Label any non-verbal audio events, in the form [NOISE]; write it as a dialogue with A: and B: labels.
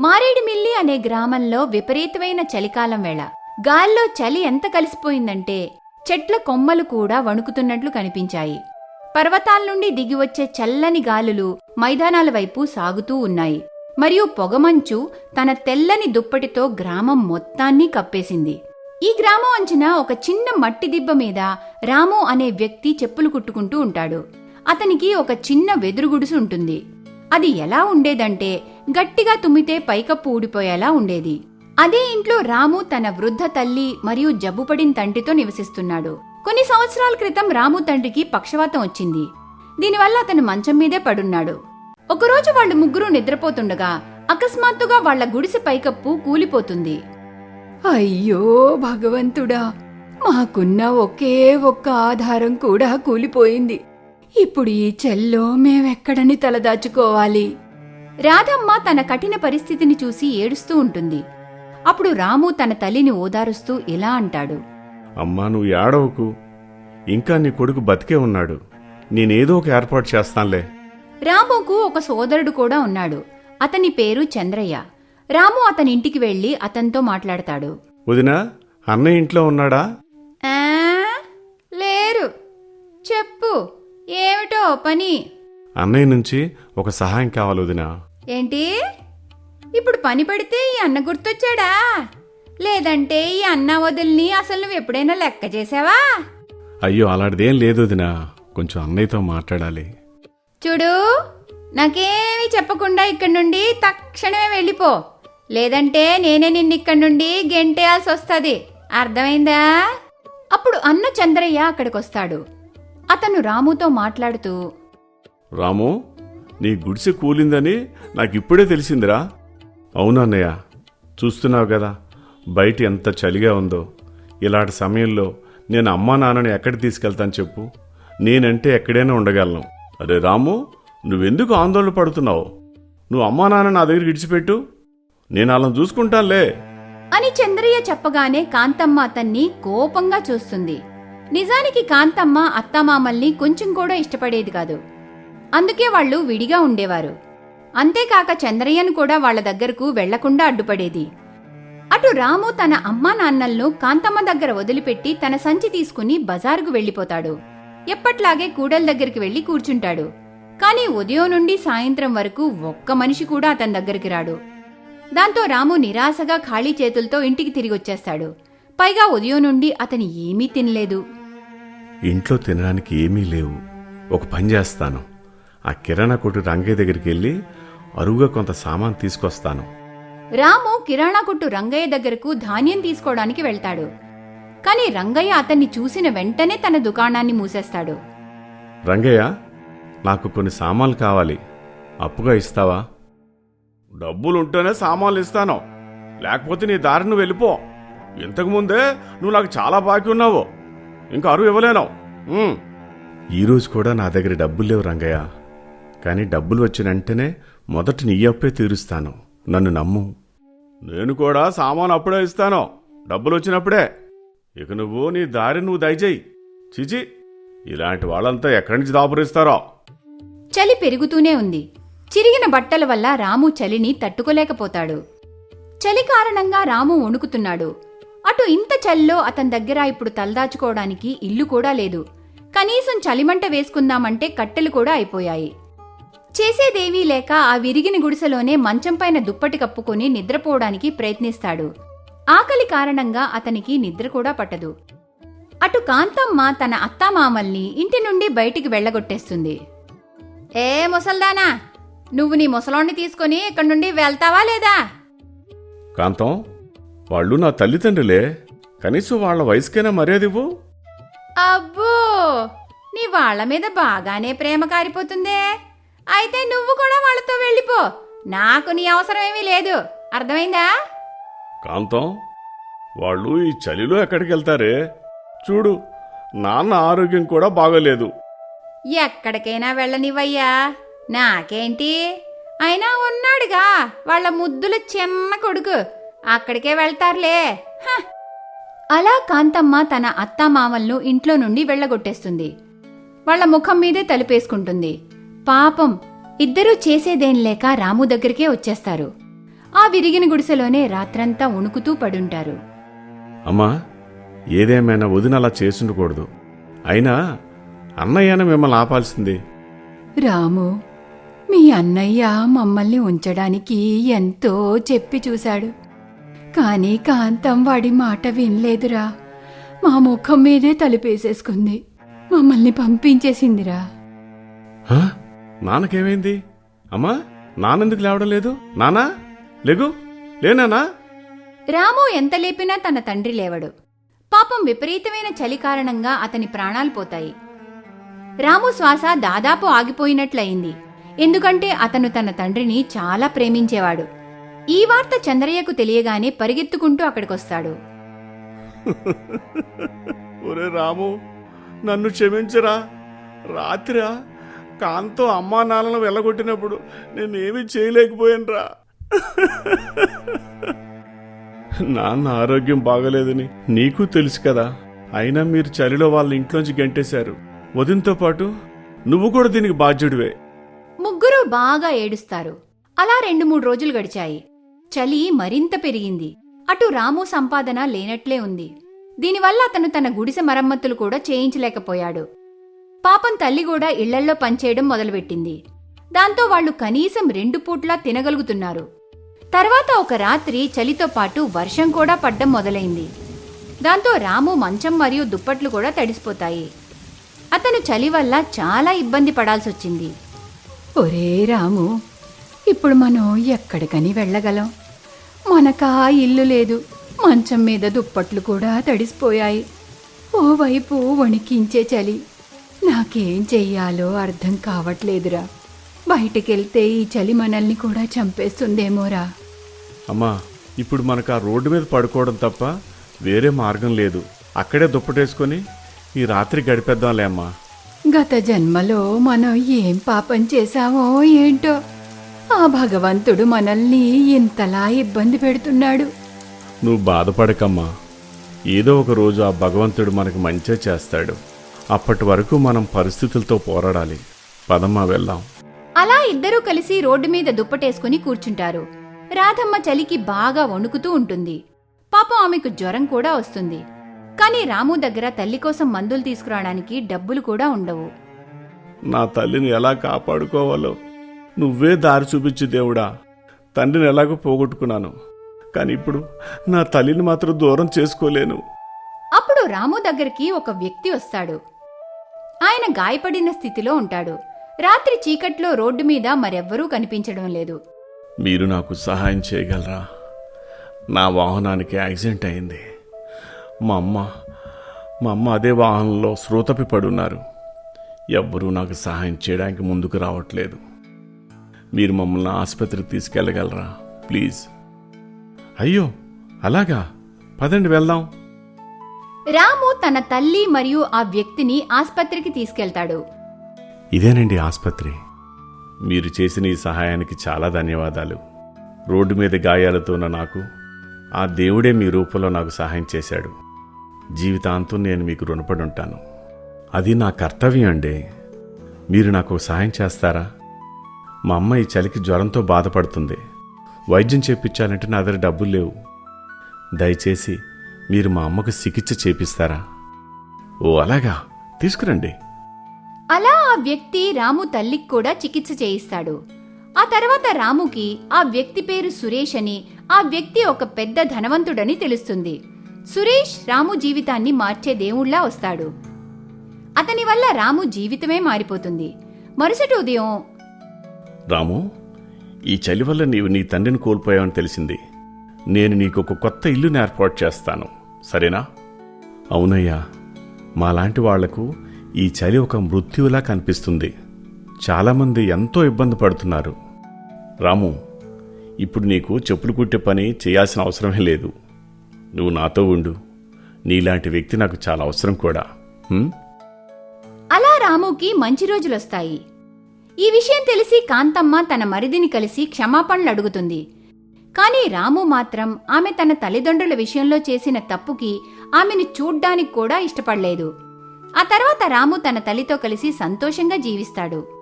A: మారేడుమిల్లి అనే గ్రామంలో విపరీతమైన చలికాలం వేళ. గాల్లో చలి ఎంత కలిసిపోయిందంటే చెట్ల కొమ్మలు కూడా వణుకుతున్నట్లు కనిపించాయి. పర్వతాల నుండి దిగివచ్చే చల్లని గాలులు మైదానాల వైపు సాగుతూ ఉన్నాయి. మరియు పొగమంచు తన తెల్లని దుప్పటితో గ్రామం మొత్తాన్ని కప్పేసింది. ఈ గ్రామం అంచున ఒక చిన్న మట్టి దిబ్బ మీద రాము అనే వ్యక్తి చెప్పులు కుట్టుకుంటూ ఉంటాడు. అతనికి ఒక చిన్న వెదురు గుడిసు ఉంటుంది. అది ఎలా ఉండేదంటే గట్టిగా తుమ్మితే పైకప్పు ఊడిపోయేలా ఉండేది. అదే ఇంట్లో రాము తన వృద్ధ తల్లి మరియు జబ్బుపడిన తండ్రితో నివసిస్తున్నాడు. కొన్ని సంవత్సరాల క్రితం రాము తండ్రికి పక్షవాతం వచ్చింది. దీనివల్ల అతను మంచం మీదే పడున్నాడు. ఒకరోజు వాళ్ళు ముగ్గురు నిద్రపోతుండగా అకస్మాత్తుగా వాళ్ళ గుడిసె పైకప్పు కూలిపోతుంది. అయ్యో భగవంతుడా! మాకున్న ఒకే ఒక్క ఆధారం కూడా కూలిపోయింది. ఇప్పుడు ఈ చెల్లో మేమెక్కడని తలదాచుకోవాలి? రాధమ్మ తన కఠిన పరిస్థితిని చూసి ఏడుస్తూ ఉంటుంది. అప్పుడు రాము తన తల్లిని ఓదారుస్తూ ఇలా అంటాడు?
B: అమ్మా నువ్వు ఏడవకు. ఇంకా నీ కొడుకు బతికే ఉన్నాడు. నేనేదో ఒక ఏర్పాటు చేస్తానులే.
A: రాముకు ఒక సోదరుడు కూడా ఉన్నాడు. అతని పేరు చంద్రయ్య. రాము అతని ఇంటికి వెళ్ళి అతనితో మాట్లాడతాడు.
B: వదినా అన్నయ్య ఇంట్లో ఉన్నాడా?
A: ఆ లేరు. చెప్పు ఏమిటో పని.
B: అన్నయ్య నుంచి ఒక సహాయం కావాలి వదినా.
A: ఏంటి? ఇప్పుడు పని పడితే ఈ అన్న గుర్తొచ్చాడా? లేదంటే ఈ అన్న వదిలిని అసలు నువ్వు ఎప్పుడైనా లెక్క చేసావా?
B: అయ్యో అలాంటిదేం లేదు వదినా. కొంచెం అన్నయ్యతో మాట్లాడాలి.
A: చూడు నాకేమీ చెప్పకుండా ఇక్కడి నుండి తక్షణమే వెళ్ళిపో. లేదంటే నేనే నిన్ను ఇక్కడి నుండి గెంటేయాల్సి వస్తుంది. అర్థమైందా? అప్పుడు అన్న చంద్రయ్య అక్కడికొస్తాడు. అతను రాముతో మాట్లాడుతూ
B: రాము? నీ గుడిసె కూలిందని నాకు ఇప్పుడే తెలిసిందిరా అవునన్నయ్య చూస్తున్నావు కదా బయట ఎంత చలిగా ఉందో. ఇలాంటి సమయంలో నేను అమ్మా నాన్నని ఎక్కడికి తీసుకెళ్తాను చెప్పు. నేనంటే ఎక్కడైనా ఉండగలను. అరే రాము నువ్వెందుకు ఆందోళన పడుతున్నావు? నువ్వు అమ్మా నాన్న నా దగ్గర ఇడిచిపెట్టు నేను అలా చూసుకుంటాలే
A: అని చంద్రయ్య చెప్పగానే కాంతమ్మ అతన్ని కోపంగా చూస్తుంది. నిజానికి కాంతమ్మ అత్తమామల్ని కొంచెం కూడా ఇష్టపడేది కాదు. అందుకే వాళ్ళు విడిగా ఉండేవారు. అంతేకాక చంద్రయ్యను కూడా వాళ్ళ దగ్గరకు వెళ్ళకుండా అడ్డుపడేది. అటు రాము తన అమ్మా నాన్నలను కాంతమ్మ దగ్గర వదిలిపెట్టి తన సంచి తీసుకుని బజారుకు వెళ్ళిపోతాడు ఎప్పట్లాగే కూడల దగ్గరికి వెళ్ళి కూర్చుంటాడు. కానీ ఉదయం నుండి సాయంత్రం వరకు ఒక్క మనిషి కూడా అతని దగ్గరికి రాడు. దాంతో రాము నిరాశగా ఖాళీ చేతులతో ఇంటికి తిరిగి వచ్చేస్తాడు పైగా ఉదయం నుండి అతను ఏమీ తినలేదు.
B: ఇంట్లో తినడానికి ఏమీ లేవు. ఒక పని చేస్తాను. ఆ కిరాణా కొట్టు రంగయ్య దగ్గరికి వెళ్ళి అరువుగా కొంత సామాన్ తీసుకొస్తాను.
A: రాము కిరాణా కొట్టు రంగయ్య దగ్గరకు ధాన్యం తీసుకోవడానికి వెళ్తాడు. కానీ రంగయ్య అతన్ని చూసిన వెంటనే తన దుకాణాన్ని మూసేస్తాడు.
B: రంగయ్య నాకు కొన్ని సామాన్లు కావాలి. అప్పుగా ఇస్తావా? డబ్బులుంటేనే సామాన్లు ఇస్తాను. లేకపోతే నీ దారి నువ్వు వెళ్ళిపో ఇంతకుముందే నువ్వు నాకు చాలా బాకీ ఉన్నావు. ఇంకా అరువు ఇవ్వలేను. ఈరోజు కూడా నా దగ్గర డబ్బులు లేవు రంగయ్య. కానీ డబ్బులు వచ్చిన వెంటనే మొదట నీ అప్పే తీరుస్తాను. నన్ను నమ్ము. నేను కూడా సామాను అప్పుడే ఇస్తాను. డబ్బులు వచ్చినప్పుడే. ఇక నువ్వు నీ దారి నువ్వు దయచేయి. చిచి ఇలాంటి వాళ్ళంతా ఎక్కడి నుంచి దాపురిస్తారో?
A: చలి పెరుగుతూనే ఉంది. చిరిగిన బట్టల వల్ల రాము చలిని తట్టుకోలేకపోతాడు. చలి కారణంగా రాము వణుకుతున్నాడు. అటు ఇంత చలిలో అతని దగ్గర ఇప్పుడు తలదాచుకోవడానికి ఇల్లు కూడా లేదు. కనీసం చలిమంట వేసుకుందామంటే కట్టెలు కూడా అయిపోయాయి. చేసేదేవీ లేక ఆ విరిగిన గుడిసెలోనే మంచం పైన దుప్పటి కప్పుకొని నిద్రపోవడానికి ప్రయత్నిస్తాడు. ఆకలి కారణంగా అతనికి నిద్ర కూడా పట్టదు. అటు కాంతమ్మ తన అత్తామామల్ని ఇంటి నుండి బయటికి వెళ్ళగొట్టేస్తుంది. ఏ ముసల్దానా నువ్వు నీ ముసలోణ్ణి తీసుకొని ఇక్కడి నుండి వెళ్తావా లేదా?
B: కాంతం వాళ్ళు నా తల్లిదండ్రులే. కనీసం వాళ్ళ వయసుకైనా మర్యాద ఇవ్వు.
A: అబ్బో! నీ వాళ్ళ మీద బాగానే ప్రేమ కారిపోతుందే. అయితే నువ్వు కూడా వాళ్ళతో వెళ్ళిపో. నాకు నీ అవసరం ఏమీ లేదు. అర్థమైందా?
B: కాంతం వాళ్ళు ఈ చలిలో ఎక్కడికి వెళ్తారే? చూడు నాన్న ఆరోగ్యం కూడా బాగోలేదు.
A: ఎక్కడికైనా వెళ్ళనివయ్యా నాకేంటి? అయినా ఉన్నాడుగా వాళ్ళ ముద్దుల చిన్న కొడుకు. అక్కడికే వెళ్తారులే. హ. అలా కాంతమ్మ తన అత్తామామలను ఇంట్లో నుండి వెళ్ళగొట్టేస్తుంది. వాళ్ళ ముఖం మీదే తలుపేసుకుంటుంది. పాపం ఇద్దరూ చేసేదేం లేక రాము దగ్గరికే వచ్చేస్తారు. ఆ విరిగిన గుడిసెలోనే రాత్రంతా వణుకుతూ పడుంటారు.
B: అమ్మా ఏదేమైనా వదిన అలా చేసుండకూడదు. అయినా అన్నయ్యన మిమ్మల్ని ఆపాల్సింది.
A: రాము మీ అన్నయ్య మమ్మల్ని ఉంచడానికి ఎంతో చెప్పి చూశాడు. కానీ కాంతం వాడి మాట వినలేదురా. మా ముఖం మీదే తలుపేసేసుకుంది. మమ్మల్ని పంపించేసిందిరా?
B: నాన్నకేమైంది? అమ్మా నాన్నెందుకు లేవడం లేదు? నానా లేగు లేనానా
A: రాము ఎంత లేపినా తన తండ్రి లేవడు. పాపం విపరీతమైన చలి కారణంగా అతని ప్రాణాలు పోతాయి. రాము శ్వాస దాదాపు ఆగిపోయినట్లయింది. ఎందుకంటే అతను తన తండ్రిని చాలా ప్రేమించేవాడు. ఈ వార్త చంద్రయ్యకు తెలియగానే పరిగెత్తుకుంటూ అక్కడికొస్తాడు. [LAUGHS]
B: ఒరే రాము నన్ను క్షమించరా? రాత్రా? కాంతో అమ్మా నాన్నలను వెళ్ళగొట్టినప్పుడు నేనేమీ చేయలేకపోయానురా. నాన్న ఆరోగ్యం బాగలేదని నీకు తెలుసు కదా. అయినా మీరు చలిలో వాళ్ళ ఇంట్లోంచి గంటేశారు. వదినతో పాటు నువ్వు కూడా దీనికి బాధ్యుడివే.
A: ముగ్గురు బాగా ఏడుస్తారు. అలా రెండు మూడు రోజులు గడిచాయి. చలి మరింత పెరిగింది. అటు రాము సంపాదన లేనట్లే ఉంది. దీనివల్ల అతను తన గుడిసె మరమ్మతులు కూడా చేయించలేకపోయాడు. పాపం తల్లి కూడా ఇళ్ళల్లో పనిచేయడం మొదలుపెట్టింది. దాంతో వాళ్ళు కనీసం రెండు పూట్లా తినగలుగుతున్నారు. తర్వాత ఒక రాత్రి చలితో పాటు వర్షం కూడా పడ్డం మొదలైంది. దాంతో రాము మంచం మరియు దుప్పట్లు కూడా తడిసిపోతాయి. అతను చలి వల్ల చాలా ఇబ్బంది పడాల్సొచ్చింది. ఒరే రాము ఇప్పుడు మనం ఎక్కడికని వెళ్ళగలం? మనకా ఇల్లు లేదు మంచం మీద దుప్పట్లు కూడా తడిసిపోయాయి. ఓవైపు వణికించే చలి. నాకేం చెయ్యాలో అర్థం కావట్లేదురా. బయటికెళ్తే ఈ చలి మనల్ని కూడా చంపేస్తుందేమోరా.
B: అమ్మా ఇప్పుడు మనకు ఆ రోడ్డు మీద పడుకోవడం తప్ప వేరే మార్గం లేదు. అక్కడే దుప్పటేసుకొని ఈ రాత్రి గడిపేద్దాంలే అమ్మా.
A: గత జన్మలో మనం ఏం పాపం చేశామో ఏంటో. ఆ భగవంతుడు మనల్ని ఇంతలా ఇబ్బంది పెడుతున్నాడు.
B: నువ్వు బాధపడకమ్మా. ఏదో ఒక రోజు ఆ భగవంతుడు మనకు మంచే చేస్తాడు. అప్పటి వరకు మనం పరిస్థితులతో పోరాడాలి. పదమ్మా వెళ్దాం.
A: అలా ఇద్దరూ కలిసి రోడ్డు మీద దుప్పటేసుకుని కూర్చుంటారు. రాధమ్మ చలికి బాగా వణుకుతూ ఉంటుంది. పాపం ఆమెకు జ్వరం కూడా వస్తుంది. కానీ రాము దగ్గర తల్లి కోసం మందులు తీసుకురావడానికి డబ్బులు కూడా ఉండవు.
B: నా తల్లిని ఎలా కాపాడుకోవాలో? నువ్వే దారి చూపించు దేవుడా. తండ్రిని ఎలాగో పోగొట్టుకున్నాను. కానీ ఇప్పుడు నా తల్లిని మాత్రం దూరం చేసుకోలేను.
A: అప్పుడు రాము దగ్గరికి ఒక వ్యక్తి వస్తాడు. ఆయన గాయపడిన స్థితిలో ఉంటాడు. రాత్రి చీకట్లో రోడ్డు మీద మరెవ్వరూ కనిపించడం లేదు.
B: మీరు నాకు సహాయం చేయగలరా? నా వాహనానికి యాక్సిడెంట్ అయింది. మా అమ్మ మా అమ్మ అదే వాహనంలో శ్రోతపి పడున్నారు. ఎవ్వరూ నాకు సహాయం చేయడానికి ముందుకు రావట్లేదు. మీరు మమ్మల్ని ఆసుపత్రికి తీసుకెళ్ళగలరా? ప్లీజ్. అయ్యో అలాగా? పదండి వెళ్దాం.
A: రాము తన తల్లి మరియు ఆ వ్యక్తిని ఆస్పత్రికి తీసుకెళ్తాడు.
B: ఇదేనండి ఆసుపత్రి. మీరు చేసిన ఈ సహాయానికి చాలా ధన్యవాదాలు. రోడ్డు మీద గాయాలతో ఉన్న నాకు ఆ దేవుడే మీ రూపంలో నాకు సహాయం చేశాడు. జీవితాంతం నేను మీకు రుణపడి ఉంటాను. అది నా కర్తవ్యం అండి. మీరు నాకు సహాయం చేస్తారా? మా అమ్మ ఈ చలికి జ్వరంతో బాధపడుతుంది. వైద్యం చేపించాలంటే నా దగ్గర డబ్బులు లేవు. దయచేసి మీరు మా అమ్మకు చికిత్స చేపిస్తారా? ఓ అలాగా. తీసుకురండి.
A: అలా ఆ వ్యక్తి రాము తల్లికి కూడా చికిత్స చేయిస్తాడు. ఆ తర్వాత రాముకి ఆ వ్యక్తి పేరు సురేష్ అని ఆ వ్యక్తి ఒక పెద్ద ధనవంతుడని తెలుస్తుంది. సురేష్ రాము జీవితాన్ని మార్చే దేవుళ్ళా వస్తాడు. అతని వల్ల రాము జీవితమే మారిపోతుంది. మరుసటి ఉదయం
B: రాము ఈ చలి వల్ల నీవు నీ తండ్రిని కోల్పోయావని తెలిసింది. నేను నీకు ఒక కొత్త ఇల్లుని ఏర్పాటు చేస్తాను. సరేనా? అవునయ్యా. మాలాంటి వాళ్ళకు ఈ చలి ఒక మృత్యువులా కనిపిస్తుంది. చాలామంది ఎంతో ఇబ్బంది పడుతున్నారు. రాము ఇప్పుడు నీకు చెప్పులు కుట్టే పని చేయాల్సిన అవసరమే లేదు. నువ్వు నాతో ఉండు. నీలాంటి వ్యక్తి నాకు చాలా అవసరం కూడా.
A: అలా రాముకి మంచి రోజులొస్తాయి. ఈ విషయం తెలిసి కాంతమ్మ తన మరిదిని కలిసి క్షమాపణలు అడుగుతుంది. కానీ రాము మాత్రం ఆమె తన తల్లిదండ్రుల విషయంలో చేసిన తప్పుకి ఆమెను చూడ్డానికి కూడా ఇష్టపడలేదు. ఆ తర్వాత రాము తన తల్లితో కలిసి సంతోషంగా జీవిస్తాడు.